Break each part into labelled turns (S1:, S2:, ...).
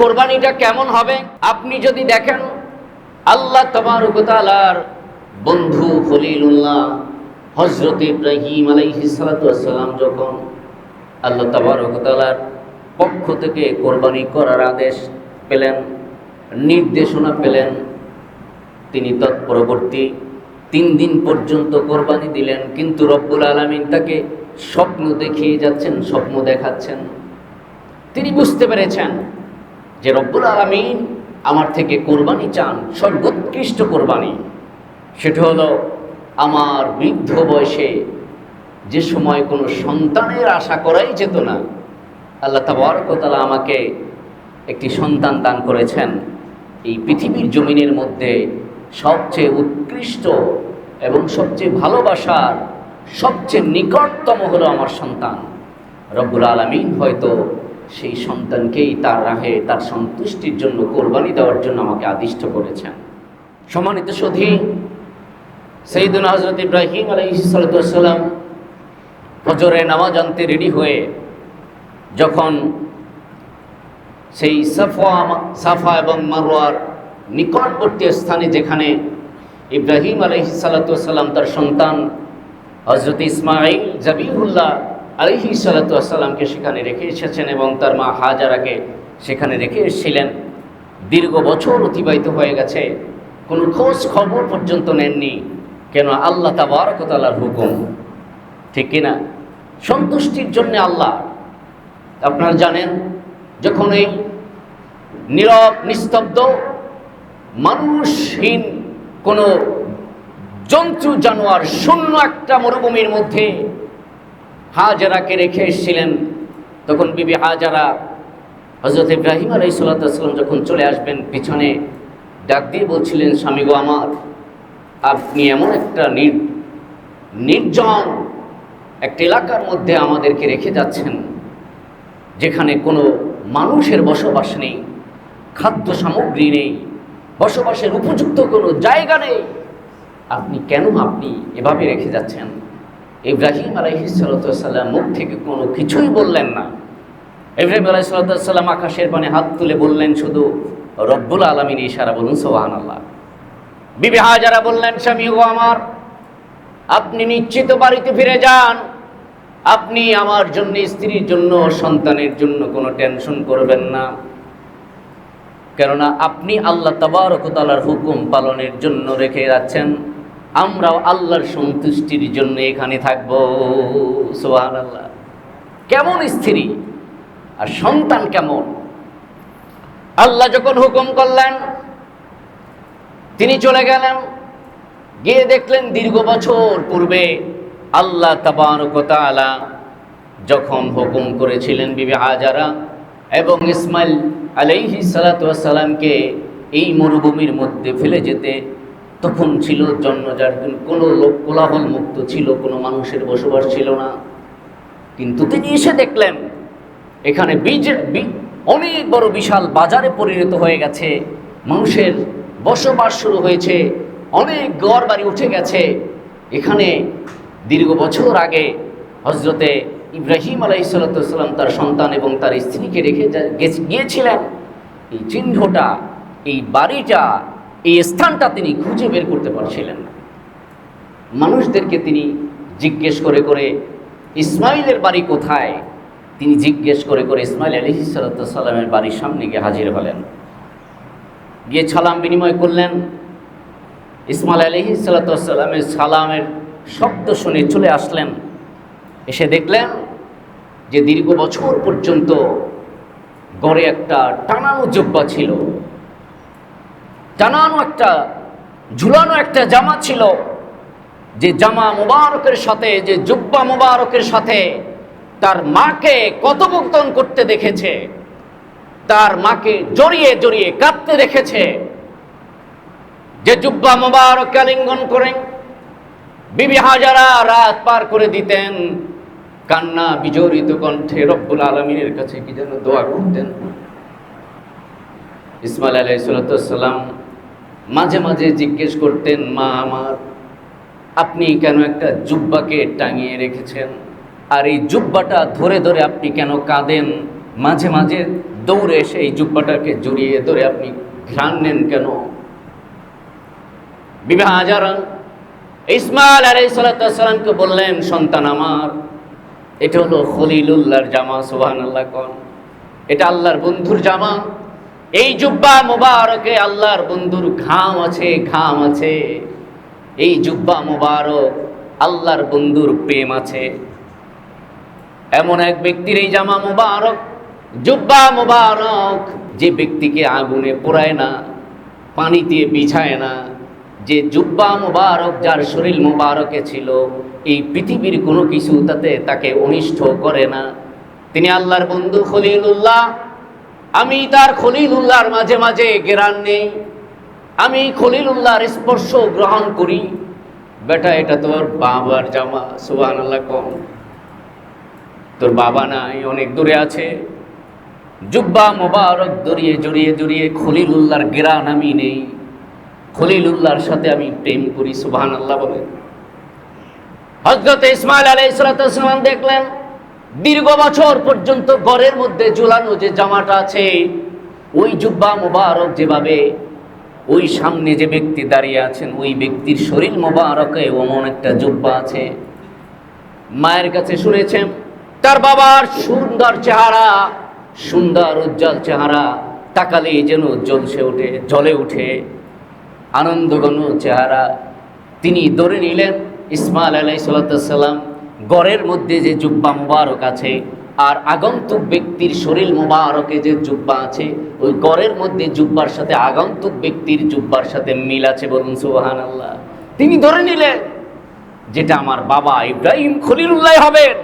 S1: কোরবানিটা কেমন হবে? আপনি যদি দেখেন, আল্লাহ তবারকতালার বন্ধু খলিলুল্লাহ হজরত ইব্রাহিম আলাইহিসালাম যখন আল্লাহ তবারকতালার পক্ষ থেকে কোরবানি করার আদেশ পেলেন, নির্দেশনা পেলেন, তিনি তৎপরবর্তী তিন দিন পর্যন্ত কোরবানি দিলেন, কিন্তু রব্বুল আলমিন তাকে স্বপ্ন দেখিয়ে যাচ্ছেন, স্বপ্ন দেখাচ্ছেন। তিনি বুঝতে পেরেছেন যে রব্বুল আলমিন আমার থেকে কোরবানি চান, সর্বোৎকৃষ্ট কোরবানি। সেটা হলো আমার বৃদ্ধ বয়সে যে সময় কোনো সন্তানের আশা করাই যেত না, আল্লাহ তাবরকতালা আমাকে একটি সন্তান দান করেছেন। এই পৃথিবীর জমিনের মধ্যে সবচেয়ে উৎকৃষ্ট এবং সবচেয়ে ভালোবাসার সবচেয়ে নিকটতম হলো আমার সন্তান। রব্বুল আলমিন হয়তো সেই সন্তানকেই তার রাহে, তার সন্তুষ্টির জন্য কোরবানি দেওয়ার জন্য আমাকে আদিষ্ট করেছেন। সম্মানিত সধী সঈদুল হজরত ইব্রাহিম আলহিসাল্লাম ফজরে নামাজ আনতে রেডি হয়ে যখন সেই সাফা সাফা এবং মারোয়ার নিকটবর্তী স্থানে যেখানে ইব্রাহিম আলহি সাল্লাতাম তার সন্তান হজরত ইসমাইল জাবিহুল্লাহ আলহি সাল্লাতামকে সেখানে রেখে এসেছেন এবং তার মা হাজারাকে সেখানে রেখে এসেছিলেন। দীর্ঘ বছর অতিবাহিত হয়ে গেছে। কোনো খোঁজ খবর পর্যন্ত নেননি। কেন আল্লাহ তাবারকতালার হুকুম? ঠিক কিনা সন্তুষ্টির জন্য আল্লাহ। আপনারা জানেন, যখন এই নীরব, নিস্তব্ধ, মানুষহীন কোনো জন্তু, জানোয়ার শূন্য একটা মরুভূমির মধ্যে হাজারাকে রেখে এসেছিলেন। তখন বিবি হাজারা হজরত ইব্রাহিম আলাই সাল্লাম যখন চলে আসবেন, পিছনে ডাক দিয়ে বলছিলেন, স্বামী গো আমার, আপনি এমন একটা নির, নির্জন একটা এলাকার মধ্যে আমাদেরকে রেখে যাচ্ছেন, যেখানে কোনো মানুষের বসবাস নেই, খাদ্য সামগ্রী নেই, বসবাসের উপযুক্ত কোনো জায়গা নেই। আপনি কেন আপনি এভাবে রেখে যাচ্ছেন? ইব্রাহিম আলাইহিসাল্লাম মুখ থেকে কোনো কিছুই বললেন না। ইব্রাহিম আলাইসাল্লাম আকাশের পানে হাত তুলে বললেন, শুধু রব্বুল আলমিন ইশারা বলুন সোহান আল্লাহ বিবি হাজারা বললেন, স্বামী ও আমার, আপনি নিশ্চিত বাড়িতে ফিরে যান। আপনি আমার জন্য, স্ত্রীর জন্য, সন্তানের জন্য কোনো টেনশন করবেন না। কেননা আপনি আল্লাহ তাবারকতালার হুকুম পালনের জন্য রেখে যাচ্ছেন। আমরাও আল্লাহর সন্তুষ্টির জন্য এখানে থাকব। সোহান আল্লাহ কেমন স্ত্রী? আর সন্তান কেমন? আল্লাহ যখন হুকুম করলেন, তিনি চলে গেলেন। গিয়ে দেখলেন দীর্ঘ বছর পূর্বে আল্লাহ তাবারকতালা যখন হুকুম করেছিলেন বিবি হাজারা এবং ইসমাইল আলাইহি সালাতামকে এই মরুভূমির মধ্যে ফেলে যেতে তখন ছিল জন্মজার কোনো লোক কোলাহল মুক্ত ছিল, কোনো মানুষের বসবাস ছিল না। কিন্তু তিনি এসে দেখলেন, এখানে বীজ অনেক বড় বিশাল বাজারে পরিণত হয়ে গেছে। মানুষের বসবাস শুরু হয়েছে, অনেক গড় বাড়ি উঠে গেছে। এখানে দীর্ঘ বছর আগে হজরতে ইব্রাহিম আলাইসাল্লাম তার সন্তান এবং তার স্ত্রীকে রেখে গিয়েছিলেন। এই চিহ্নটা, এই বাড়িটা এই স্থানটা তিনি খুঁজে বের করতে পারছিলেন না। মানুষদেরকে তিনি জিজ্ঞেস করে করে, ইসমাইলের বাড়ি কোথায়? তিনি জিজ্ঞেস করে করে ইসমাইল আলী সালামের বাড়ির সামনে গিয়ে হাজির হলেন। গিয়ে সালাম বিনিময় করলেন। ইসমাইল আলী সালামের সালামের শব্দ শুনে চলে আসলেন। এসে দেখলেন যে দীর্ঘ বছর পর্যন্ত গড়ে একটা টানানো জব্বা ছিল। টানানো একটা, ঝুলানো একটা জামা ছিল। যে জামা মুবারকের সাথে, যে জুব্বা মুবারকের সাথে তার মাকে কথোপকথন করতে দেখেছে। তার মাকে জড়িয়ে জড়িয়ে কাঁদতে দেখেছে। যে জুব্বা মুবারক আলিঙ্গন করেন বিবি হাজারা রাত পার করে দিতেন। কান্না বিজড়িত কণ্ঠে রব্বুল আলমিনের কাছে কি যেন দোয়া করতেন। ইসমাইল আলাইসালাম মাঝে মাঝে জিজ্ঞেস করতেন, মা, আমার, আপনি কেন একটা জুব্বাকে টাঙিয়ে রেখেছেন? আর এই জুব্বাটা ধরে ধরে আপনি কেন কাঁদেন? মাঝে মাঝে দৌড়ে এসে এই জুব্বাটাকে জড়িয়ে ধরে আপনি ঘ্রাণ নেন কেন? বিবাহ হাজারা ইসমাইল আলাইসালামকে বললেন, সন্তান আমার, এটা হলো খলিলুল্লাহর জামা সুবহান আল্লাহ কন। এটা আল্লাহর বন্ধুর জামা এই জুব্বা মোবারকে আল্লাহর বন্ধুর ঘাম আছে ঘাম আছে। এই জুব্বা মোবারক আল্লাহর বন্ধুর প্রেম আছে। এমন এক ব্যক্তির এই জামা মোবারক, জুব্বা মোবারক, যে ব্যক্তিকে আগুনে পোড়ায় না পানি দিয়ে বিছায় না, যে জুব্বা মোবারক যার শরীর মোবারকে ছিল, এই পৃথিবীর কোনো কিছু তাতে তাকে অনিষ্ট করে না। তিনি আল্লাহর বন্ধু খলিলুল্লাহ। আমি তার খলিলুল্লাহর মাঝে মাঝে গেরান নেই। আমি খলিলুল্লাহর স্পর্শ গ্রহণ করি। বেটা, এটা তোর বাবার জামা সুবাহ আল্লাহ কম। তোর বাবা নাই, অনেক দূরে আছে। জুব্বা মোবারক দড়িয়ে জড়িয়ে জড়িয়ে খলিলুল্লাহর গেরান আমি নেই। খলিলুল্লাহর সাথে আমি প্রেম করি সুবহান আল্লাহ বলেন হজরত ইসমাইল আলাই ইসলাতাম দেখলেন দীর্ঘ বছর পর্যন্ত ঘরের মধ্যে ঝুলানো যে জামাটা আছে, ওই জুব্বা মোবারক যেভাবে ওই সামনে যে ব্যক্তি দাঁড়িয়ে আছেন, ওই ব্যক্তির শরীর মোবারকে ওমন একটা জুব্বা আছে। মায়ের কাছে শুনেছেন, তার বাবার সুন্দর চেহারা, সুন্দর উজ্জ্বল চেহারা, তাকালে যেন জ্বলসে ওঠে জলে উঠে আনন্দঘন চেহারা। তিনি ধরে নিলেন, ইসমাইল আলাই সাল্লাম গড়ের মধ্যে যে জুব্বা মুবারক আছে, আর আগন্তুক ব্যক্তির শরীর মুবারকে যে জুব্বা আছে, ওই গড়ের মধ্যে জুব্বার সাথে আগন্তুক ব্যক্তির জুব্বার সাথে মিল আছে বলুন সুবাহান আল্লাহ তিনি ধরে নিলেন, যেটা আমার বাবা ইব্রাহিম খলিলুল্লাহ হবেন।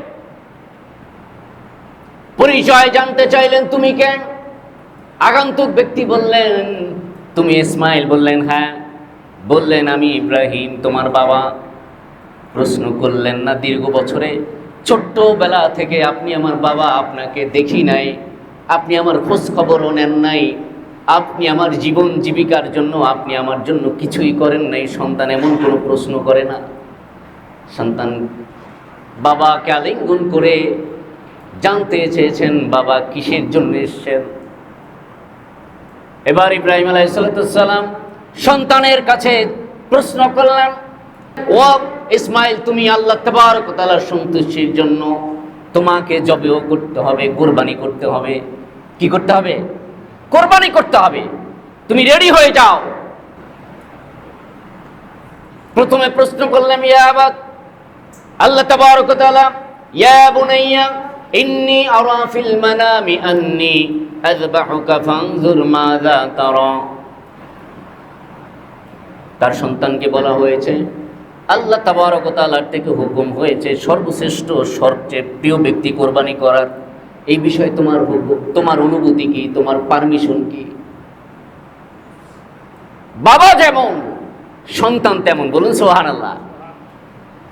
S1: পরিচয় জানতে চাইলেন তুমি কেন? আগন্তুক ব্যক্তি বললেন, তুমি ইসমাইল বললেন হ্যাঁ বললেন আমি ইব্রাহিম, তোমার বাবা। প্রশ্ন করলেন না দীর্ঘ বছরে, ছোট্টবেলা থেকে আপনি আমার বাবা আপনাকে দেখি নাই, আপনি আমার খোঁজ খবরও নেন নাই, আপনি আমার জীবন জীবিকার জন্য, আপনি আমার জন্য কিছুই করেন নাই। সন্তান এমন কোনো প্রশ্ন করে না। সন্তান বাবাকে আলিঙ্গন করে জানতে চেয়েছেন, বাবা কিসের জন্য এসছেন? এবার ইব্রাহিম আলাইসালাম সন্তানের কাছে প্রশ্ন করলেন ও ইসমাইল, তুমি আল্লাহ তালার সন্তুষ্টির জন্য তোমাকে জবেও করতে হবে, কোরবানি করতে হবে। কি করতে হবে? কোরবানি করতে হবে। তুমি রেডি হয়ে যাও। প্রথমে প্রশ্ন করলাম, ইয়া আবাদ, আল্লাহ বুনাইয়া, ইন্নী আরা ফিল মানামি আন্নী আযবাহুকা ফানজুর মাযা তারা। তার সন্তানকে বলা হয়েছে আল্লাহ তাবারক তাআলার থেকে হুকুম হয়েছে, সর্বশ্রেষ্ঠ সবচেয়ে প্রিয় ব্যক্তি কোরবানি করার। এই বিষয়ে তোমার হুকুম, তোমার অনুভূতি কি? তোমার পারমিশন কি? বাবা যেমন, সন্তান তেমন, বলুন সোহান আল্লাহ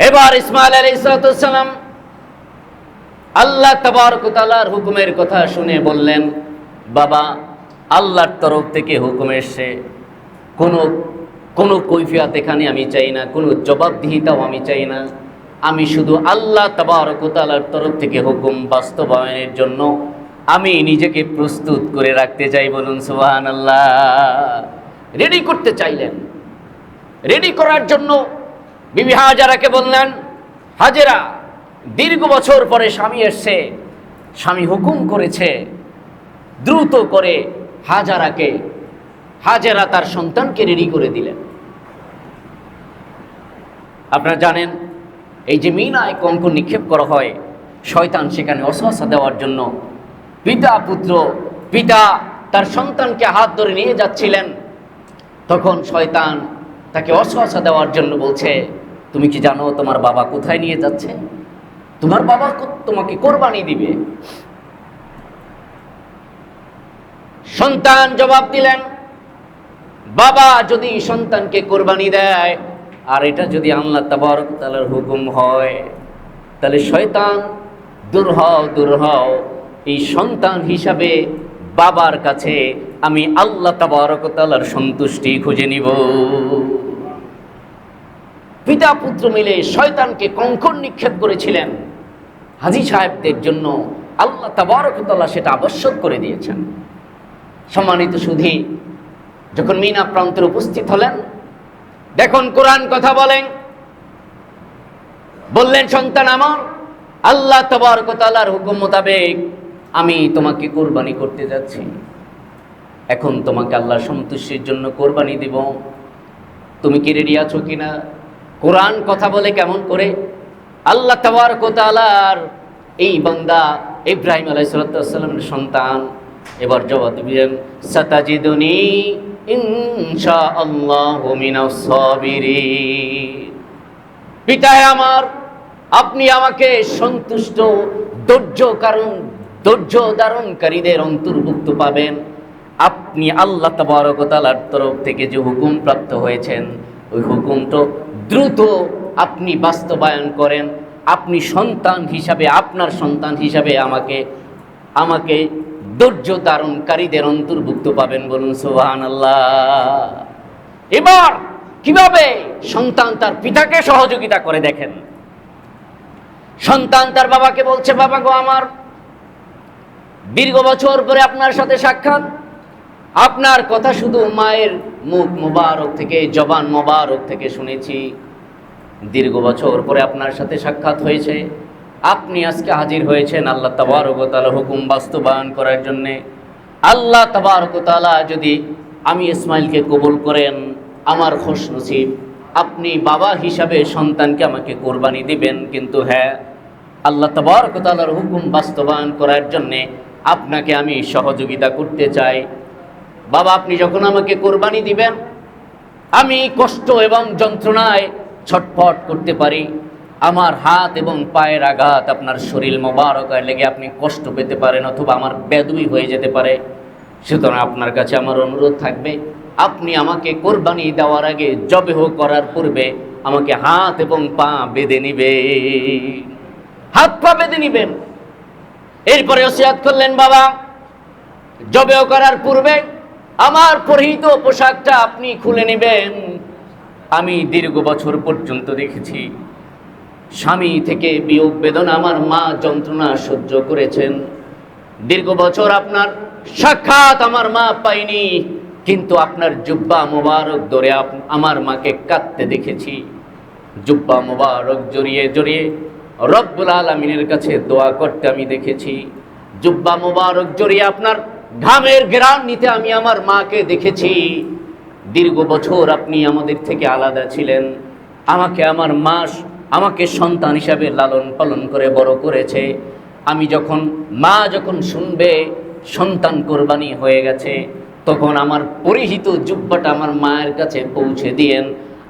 S1: এবার ইসমাইল আলী ইসলাতাম আল্লাহ তাবারকতালার হুকুমের কথা শুনে বললেন, বাবা, আল্লাহর তরফ থেকে হুকুম এসছে। কোনো কোনো কৈফিয়াত এখানে আমি চাই না, কোনো জবাবদিহিতাও আমি চাই না। আমি শুধু আল্লাহ তাবারকতালার তরফ থেকে হুকুম বাস্তবায়নের জন্য আমি নিজেকে প্রস্তুত করে রাখতে চাই বলুন সুবাহান আল্লাহ রেডি করতে চাইলেন। রেডি করার জন্য বিবি হাজারাকে বললেন, হাজেরা, দীর্ঘ বছর পরে স্বামী এসছে। স্বামী হুকুম করেছে দ্রুত করে হাজারাকে হাজেরা তার সন্তানকে রেডি করে দিলেন। আপনারা জানেন, এই যে মিনায় কঙ্ক নিক্ষেপ করা হয়, শয়তান সেখানে অসহসা দেওয়ার জন্য। পিতা পুত্র, পিতা তার সন্তানকে হাত ধরে নিয়ে যাচ্ছিলেন। তখন শয়তান তাকে অসহসা দেওয়ার জন্য বলছে, তুমি কি জানো তোমার বাবা কোথায় নিয়ে যাচ্ছে? তোমার বাবা তোমাকে কোরবানি দিবে। সন্তান জবাব দিলেন বাবা যদি সন্তানকে কোরবানি দেয়, আর এটা যদি আল্লাহ তাবারক তাআলার হুকুম হয়, তাহলে শয়তান দূর হও দূর হও। এই সন্তান হিসাবে বাবার কাছে আমি আল্লাহ তাবারক তাআলার সন্তুষ্টি খুঁজে নিব। পিতা পুত্র মিলে শয়তানকে কঙ্কর নিক্ষেপ করেছিলেন। হাজি সাহেবদের জন্য আল্লাহ তাবারকতাল্লাহ সেটা আবশ্যক করে দিয়েছেন। সম্মানিত সুধী যখন মিনা প্রান্তের উপস্থিত হলেন, দেখুন কোরআন কথা বলেন। বললেন, সন্তান আমার, আল্লাহ তবরকতালার হুকুম মোতাবেক আমি তোমাকে কোরবানি করতে যাচ্ছি। এখন তোমাকে আল্লাহ সন্তুষ্টির জন্য কোরবানি দিব। তুমি কি রেডি আছো কিনা? কোরআন কথা বলে কেমন করে? আল্লাহ তবরকতালার এই বান্দা ইব্রাহিম আলাইসালামের সন্তান। এবার জবাব দিলেন সাতাজিদুনি পিতায় আমার, আপনি আমাকে সন্তুষ্ট, ধৈর্য কারণ, ধৈর্য ধারণকারীদের অন্তর্ভুক্ত পাবেন। আপনি আল্লাহ তাবারকতালার তরফ থেকে যে হুকুম প্রাপ্ত হয়েছেন, ওই হুকুম তো দ্রুত আপনি বাস্তবায়ন করেন। আপনি সন্তান হিসাবে, আপনার সন্তান হিসাবে আমাকে আমাকে ধৈর্য ধারণকারীদের অন্তর্ভুক্ত পাবেন বলুন সোহান আল্লাহ এবার কীভাবে সন্তান তার পিতাকে সহযোগিতা করে দেখেন? সন্তান তার বাবাকে বলছে, বাবা গো, আমার দীর্ঘ বছর পরে আপনার সাথে সাক্ষাৎ। আপনার কথা শুধু মায়ের মুখ মোবারক থেকে, জবান মোবারক থেকে শুনেছি। দীর্ঘ বছর পরে আপনার সাথে সাক্ষাৎ হয়েছে। আপনি আজকে হাজির হয়েছেন আল্লাহ তাবারকতালা হুকুম বাস্তবায়ন করার জন্যে। আল্লাহ তাবারকতালা যদি আমি ইসমাইলকে কবুল করেন, আমার খোশ নসিব আপনি বাবা হিসাবে সন্তানকে আমাকে কোরবানি দিবেন, কিন্তু হ্যাঁ আল্লাহ তাবারকতালার হুকুম বাস্তবায়ন করার জন্যে আপনাকে আমি সহযোগিতা করতে চাই। বাবা, আপনি যখন আমাকে কোরবানি দিবেন, আমি কষ্ট এবং যন্ত্রণায় ছটফট করতে পারি। আমার হাত এবং পায়ের আঘাত আপনার শরীর মোবারকায় লেগে আপনি কষ্ট পেতে পারেন অথবা আমার বেদুই হয়ে যেতে পারে। সুতরাং আপনার কাছে আমার অনুরোধ থাকবে, আপনি আমাকে কোরবানি দেওয়ার আগে জবেহ করার পূর্বে আমাকে হাত এবং পা বেঁধে নিবে হাত পা বেঁধে নিবেন। এরপরে ওসিয়াত করলেন, বাবা, জবেহ করার পূর্বে আমার পরিহিত পোশাকটা আপনি খুলে নেবেন। আমি দীর্ঘ বছর পর্যন্ত দেখেছি। স্বামী থেকে বিয়োগ বেদনা আমার মা যন্ত্রণা সহ্য করেছেন। দীর্ঘ বছর আপনার সাক্ষাৎ আমার মা পাইনি কিন্তু আপনার জুব্বা মোবারক ধরে আমার মাকে কাঁদতে দেখেছি। জুব্বা মোবারক জড়িয়ে জড়িয়ে রব্বুল আলমিনের কাছে দোয়া করতে আমি দেখেছি। জুব্বা মোবারক জড়িয়ে আপনার ঘামের গ্রাম নিতে আমি আমার মাকে দেখেছি। দীর্ঘ বছর আপনি আমাদের থেকে আলাদা ছিলেন। আমাকে আমার মাস আমাকে সন্তান হিসাবে লালন পালন করে, বড় করেছে। আমি যখন, মা যখন শুনবে, সন্তান কোরবানি হয়ে গেছে, তখন আমার পরিহিত জুব্বাটা আমার মায়ের কাছে পৌঁছে দিয়েন।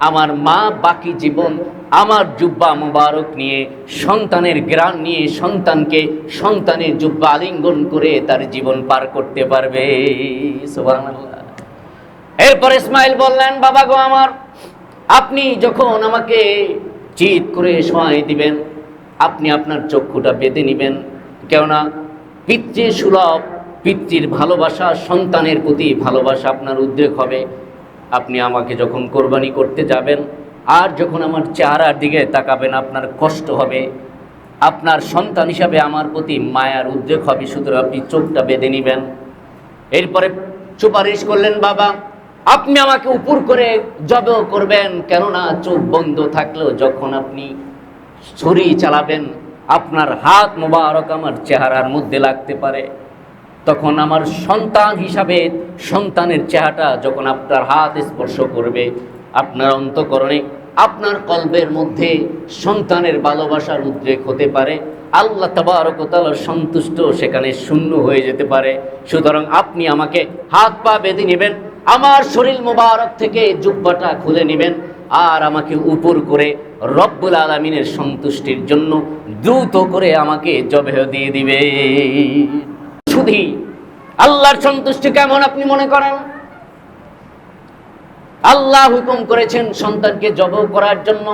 S1: আমার মা বাকি জীবন, আমার জুব্বা মোবারক নিয়ে, সন্তানের গ্রাম নিয়ে সন্তানকে, সন্তানের জুব্বা আলিঙ্গন করে তার জীবন পার করতে পারবে। এরপর ইসমাইল বললেন, বাবা গো আমার, আপনি যখন আমাকে চিৎ করে সময় দিবেন, আপনি আপনার চক্ষুটা বেঁধে নেবেন। কেননা পিতৃ সুলভ, পিতৃর ভালোবাসা সন্তানের প্রতি ভালোবাসা আপনার উদ্রেক হবে। আপনি আমাকে যখন কোরবানি করতে যাবেন, আর যখন আমার চেহারার দিকে তাকাবেন, আপনার কষ্ট হবে। আপনার সন্তান হিসাবে আমার প্রতি মায়ার উদ্রেক হবে, সুতরাং আপনি চোখটা বেঁধে নেবেন। এরপরে সুপারিশ করলেন, বাবা আপনি আমাকে উপর করে জব করবেন, কেননা চোখ বন্ধ থাকলেও যখন আপনি ছুরি চালাবেন, আপনার হাত মোবারক আমার চেহারার মধ্যে লাগতে পারে। তখন আমার সন্তান হিসাবে সন্তানের চেহারাটা যখন আপনার হাত স্পর্শ করবে, আপনার অন্তকরণে আপনার কল্পের মধ্যে সন্তানের ভালোবাসার উদ্রেক হতে পারে। আল্লাহ তাবারকতালার সন্তুষ্ট সেখানে শূন্য হয়ে যেতে পারে। সুতরাং আপনি আমাকে হাত পা বেঁধে নেবেন আমার শরীর মোবারক থেকে জুব্বাটা খুলে নেবেন আর আমাকে উপর করে রব্বুল আলমিনের সন্তুষ্টির জন্য দ্রুত করে আমাকে জবেহ দিয়ে দিবে। শুধু আল্লাহর সন্তুষ্টি কেমন আপনি মনে করেন? আল্লাহ হুকুম করেছেন সন্তানকে জব করার জন্য।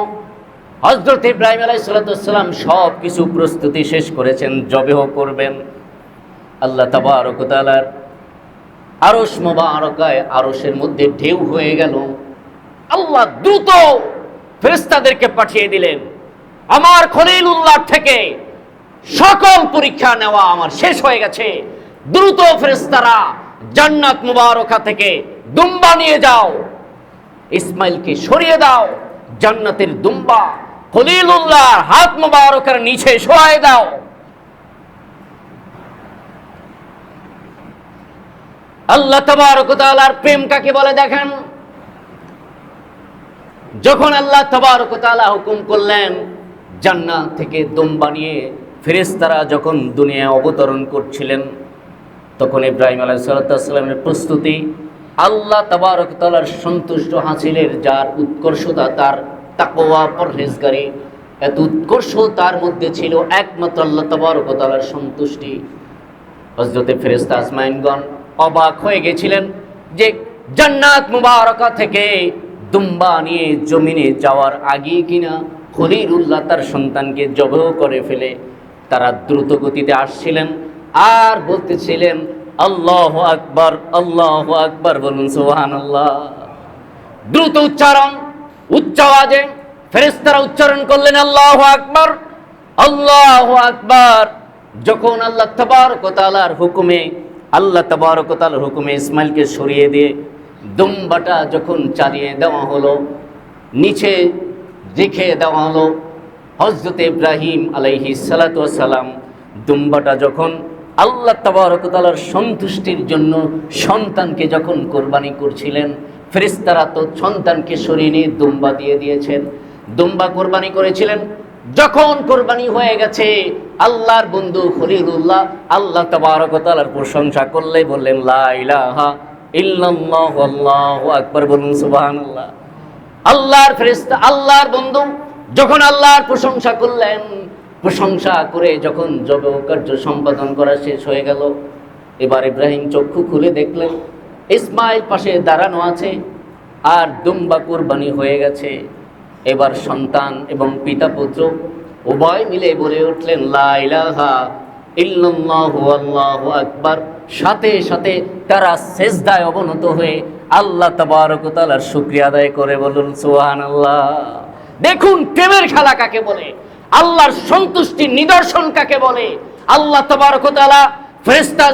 S1: হজরত ইব্রাহিম আলাই সালাতাম সব কিছু প্রস্তুতি শেষ করেছেন, জবেহ করবেন। আল্লাহ তাবারকতালার আরস মোবারকায় আরসের মধ্যে ঢেউ হয়ে গেল। আল্লাহ দ্রুত ফেরেস্তাদেরকে পাঠিয়ে দিলেন। আমার খলিলুল্লাহ থেকে সকল পরীক্ষা নেওয়া আমার শেষ হয়ে গেছে। দ্রুত ফেরেস্তারা জান্নাত মুবারকা থেকে দুম্বা নিয়ে যাও। ইসমাইলকে সরিয়ে দাও, জান্নাতের দুম্বা। খলিল উল্লাহর হাত মুবারকের নিচে শোয়াই দাও। আল্লাহ তবারক তাআলার প্রেম কাকে বলে দেখেন? যখন আল্লাহ তবারক তাআলা হুকুম করলেন, জান্নাত থেকে দুম্বা নিয়ে ফেরেশতারা যখন দুনিয়ায় অবতরণ করছিলেন, তখন ইব্রাহিম আলাহ আলাইসাল্লামের প্রস্তুতি, আল্লাহ তাবারক তালার সন্তুষ্ট হাসিলের যার উৎকর্ষতা, তার তাকোয়া পরহেজগারি, এত উৎকর্ষ তার মধ্যে ছিল একমাত্র আল্লাহ তাবারক তালার সন্তুষ্টি। হজরতে ফেরেস্তা আসমাইনগণ অবাক হয়ে গেছিলেন যে জান্নাত মুবারকা থেকে দুম্বা নিয়ে জমিনে যাওয়ার আগে কিনা খলিরুল্লাহ তার সন্তানকে জবহ করে ফেলে। তারা দ্রুত গতিতে আসছিলেন আর বলতেছিলেন, আল্লাহ আকবর আল্লাহ আকবর, বলুন সোহান আল্লাহ দ্রুত উচ্চারণ, উচ্চ আওয়াজে ফেরেস্তারা উচ্চারণ করলেন, আল্লাহ আকবর আল্লাহ আকবর। যখন আল্লাহ তবারকতালার হুকুমে আল্লাহ তবারকতালার হুকুমে ইসমাইলকে সরিয়ে দিয়ে দুম্বাটা যখন চালিয়ে দেওয়া হলো, নিচে রেখে দেওয়া হলো হজরত ইব্রাহিম আলাইহি সালাম দুম্বাটা যখন আল্লাহ তাবারকতালার সন্তুষ্টির জন্য সন্তানকে যখন কোরবানি করছিলেন, ফেরেশতারা তো সন্তানকে সরিয়ে নিয়ে দুম্বা দিয়ে দিয়েছেন। দুম্বা কোরবানি করেছিলেন যখন কোরবানি হয়ে গেছে, আল্লাহর বন্ধু খলিলুল্লাহ, আল্লাহ তাবারকতালার প্রশংসা করলে বললেন, লা ইলাহা ইল্লাল্লাহু, আল্লাহু আকবার, বলুন, সুবহানাল্লাহ। আল্লাহর ফেরেশতা, আল্লাহর বন্ধু যখন আল্লাহর প্রশংসা করলেন, প্রশংসা করে যখন জব কার্য সম্পাদন করা শেষ হয়ে গেল, এবার ইব্রাহিম চক্ষু খুলে দেখলেন, ইসমাইল পাশে দাঁড়ানো আছে, আর দুম্বা কুরবানি হয়ে গেছে। এবার সন্তান এবং পিতা পুত্র উভয় মিলে বলে উঠলেন আল্লাহু আকবার। সাথে সাথে তারা সেজদায় অবনত হয়ে আল্লাহ তাবারক তাআলার শুকরিয়া আদায় করে বলুন সুবহানাল্লাহ। দেখুন, প্রেমের খেলা কাকে বলে? আল্লাহর সন্তুষ্টির নিদর্শন কাকে বলে? আল্লাহ তাবারক তাআলা ফেরেশতা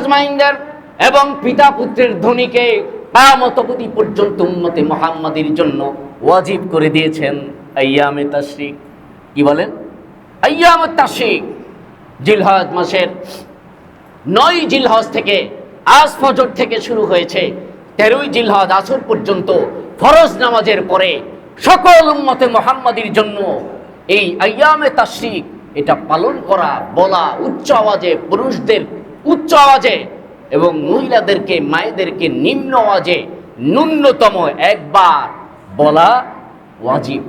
S1: এবং পিতা পুত্রের ধ্বনিকে কায়ামত অবধি পর্যন্ত উন্নতি মুহাম্মাদের জন্য ওয়াজিব করে দিয়েছেন আইয়ামে তাশরিক। কি বলেন? আইয়ামে তাশরিক জিলহজ মাসের নয় জিলহজ থেকে, আজ ফজর থেকে শুরু হয়েছে। তেরোই জিলহজ আসর পর্যন্ত ফরজ নামাজের পরে সকল উম্মতে মোহাম্মদীর জন্য এই আয়ামে তাশরিক এটা পালন করা, বলা উচ্চ আওয়াজে পুরুষদের উচ্চ আওয়াজে এবং মহিলাদেরকে, মায়েদেরকে নিম্ন আওয়াজে ন্যূনতম একবার বলা ওয়াজিব।